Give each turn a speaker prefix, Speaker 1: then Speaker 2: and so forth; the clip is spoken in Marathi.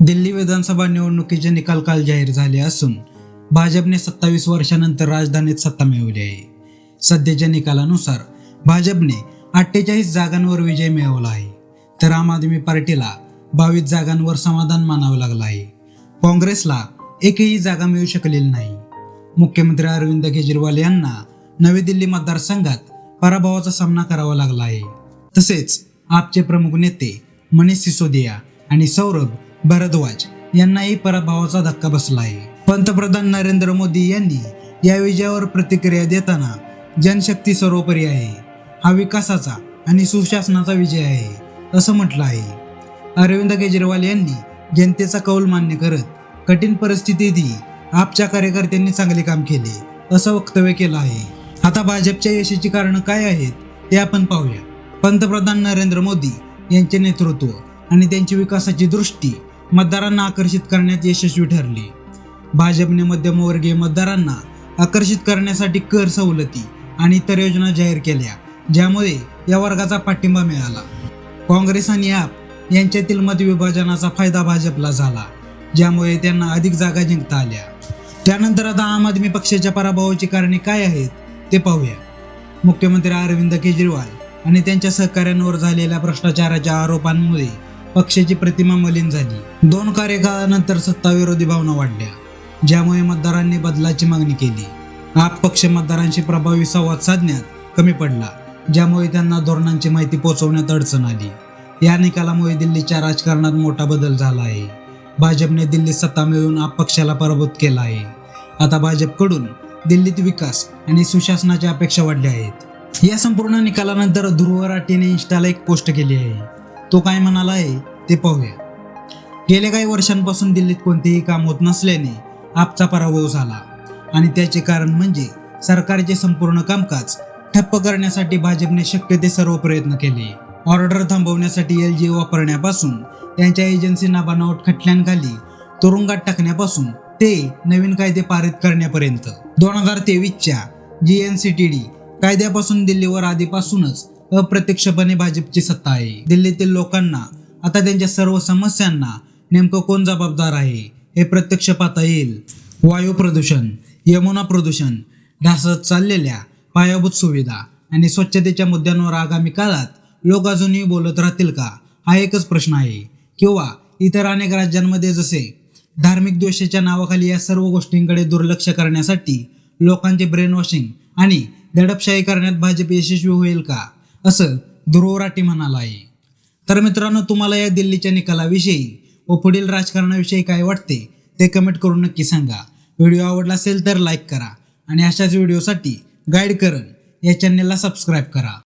Speaker 1: दिल्ली विधानसभा निवडणुकीचे निकाल काल जाहीर झाले असून भाजपने सत्तावीस वर्षानंतर राजधानीत सत्ता मिळवली आहे. सध्याच्या निकालानुसार भाजपने अठ्ठेचाळीस जागांवर विजय मिळवला आहे. तर आम आदमी पार्टीला बावीस जागांवर समाधान मानावं लागलं आहे. काँग्रेसला एकही जागा मिळू शकलेली नाही. मुख्यमंत्री अरविंद केजरीवाल यांना नवी दिल्ली मतदारसंघात पराभवाचा सामना करावा लागला आहे. तसेच आपचे प्रमुख नेते मनीष सिसोदिया आणि सौरभ भरद्वाज यांनाही पराभवाचा धक्का बसला आहे पंतप्रधान नरेंद्र मोदी यांनी या विजयावर प्रतिक्रिया देताना जनशक्ती सर्वोपरी आहे. हा विकासाचा आणि सुशासनाचा विजय आहे असं म्हटलं आहे. अरविंद केजरीवाल यांनी जनतेचा कौल मान्य करत कठीण परिस्थितीतही आपच्या कार्यकर्त्यांनी चांगले काम केले असं वक्तव्य केलं आहे. आता भाजपच्या यशाची कारणं काय आहेत ते आपण पाहूया. पंतप्रधान नरेंद्र मोदी यांचे नेतृत्व आणि त्यांची विकासाची दृष्टी मतदारांना आकर्षित करण्यात यशस्वी ठरली. भाजपने मध्यमवर्गीय मतदारांना आकर्षित करण्यासाठी कर सवलती आणि इतर योजना जाहीर केल्या ज्यामुळे या वर्गाचा पाठिंबा मिळाला. काँग्रेस आणि आप यांच्यातील मतविभाजनाचा फायदा भाजपला झाला ज्यामुळे त्यांना अधिक जागा जिंकता आल्या. त्यानंतर आता आम आदमी पक्षाच्या पराभवाची कारणे काय आहेत ते पाहूया. मुख्यमंत्री अरविंद केजरीवाल आणि त्यांच्या सहकाऱ्यांवर झालेल्या भ्रष्टाचाराच्या आरोपांमुळे पक्षाची प्रतिमा मलिन झाली. दोन कार्यकाळानंतर सत्ताविरोधी भावना वाढल्या ज्यामुळे मतदारांनी बदलाची मागणी केली. आप पक्ष मतदारांशी प्रभावी संवाद साधण्यात कमी पडला ज्यामुळे त्यांना धोरणांची माहिती पोहोचवण्यात अडचण आली. या निकालामुळे दिल्लीच्या राजकारणात मोठा बदल झाला आहे. भाजपने दिल्लीत सत्ता मिळवून आप पक्षाला पराभूत केला आहे. आता भाजपकडून दिल्लीत विकास आणि सुशासनाच्या अपेक्षा वाढल्या आहेत. या संपूर्ण निकालानंतर ध्रुव राठीने इन्स्टाला एक पोस्ट केली आहे. तो काय म्हणाला आहे ते पाहूया. गेल्या काही वर्षांपासून दिल्लीत कोणतेही काम होत नसल्याने आपचा पराभव झाला. आणि त्याचे कारण म्हणजे सरकारचे संपूर्ण कामकाज ठप्प करण्यासाठी भाजपने शक्य ते सर्व प्रयत्न केले. ऑर्डर थांबवण्यासाठी एल जी वापरण्यापासून त्यांच्या एजन्सींना बनावट खटल्यांखाली तुरुंगात टाकण्यापासून ते नवीन कायदे पारित करण्यापर्यंत. दोन हजार तेवीसच्या G N C T D कायद्यापासून दिल्लीवर आधीपासूनच अप्रत्यक्षपणे भाजपची सत्ता आहे. दिल्लीतील लोकांना आता त्यांच्या सर्व समस्यांना नेमकं कोण जबाबदार आहे हे प्रत्यक्ष पाहता येईल. वायू प्रदूषण यमुना प्रदूषण ढासत चाललेल्या पायाभूत सुविधा आणि स्वच्छतेच्या मुद्द्यांवर आगामी काळात लोक अजूनही बोलत राहतील का हा एकच प्रश्न आहे. किंवा इतर अनेक राज्यांमध्ये जसे धार्मिक द्वेषाच्या नावाखाली या सर्व गोष्टींकडे दुर्लक्ष करण्यासाठी लोकांचे ब्रेन वॉशिंग आणि दडपशाही करण्यात भाजप यशस्वी होईल का? असं ध्रुव राठी म्हणाला आहे. तर मित्रांनो तुम्हाला या दिल्लीच्या निकालाविषयी व पुढील राजकारणाविषयी काय वाटते ते कमेंट करून नक्की सांगा. व्हिडिओ आवडला असेल तर लाईक करा आणि अशाच व्हिडिओसाठी गाईड करण या चॅनेलला सबस्क्राईब करा.